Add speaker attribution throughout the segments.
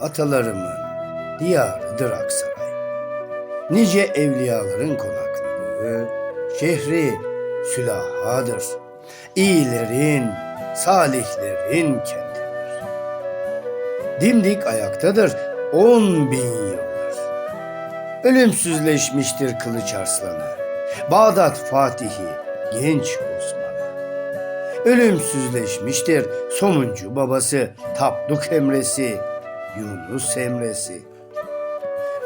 Speaker 1: atalarımın diyarıdır Aksaray. Nice evliyaların konakladığı şehri sülahadır. İyilerin, salihlerin kentidir. Dimdik ayaktadır on bin yıldır. Ölümsüzleşmiştir Kılıç Arslanı. Bağdat Fatihi, genç Osman'ı. Ölümsüzleşmiştir somuncu babası Tapduk Emresi, Yunus Emresi.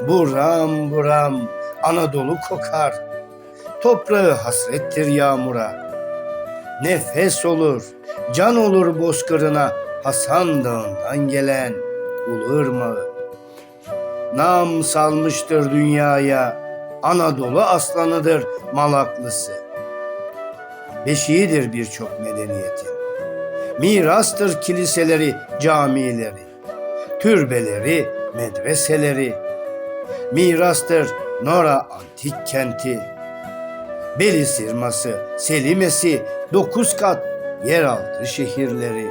Speaker 1: Buram buram Anadolu kokar, toprağı hasrettir yağmura. Nefes olur, can olur bozkırına Hasan Dağı'ndan gelen Ulu Irmağı. Nam salmıştır dünyaya, Anadolu aslanıdır Malaklısı. Beşiğidir birçok medeniyetin. Mirastır kiliseleri, camileri, türbeleri, medreseleri. Mirastır Nora antik kenti. Beli sırması, Selimesi, dokuz kat yeraltı şehirleri.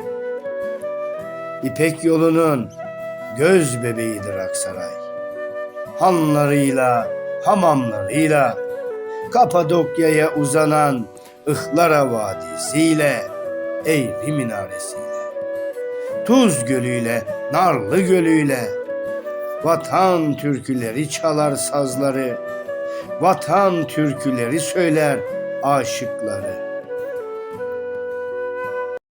Speaker 1: İpek yolunun göz bebeğidir Aksaray. Hanlarıyla, hamamlarıyla, Kapadokya'ya uzanan Ihlara Vadisi'yle, Eğri Minaresi'yle, Tuz Gölü'yle, Narlı Gölü'yle, vatan türküleri çalar sazları, vatan türküleri söyler aşıkları.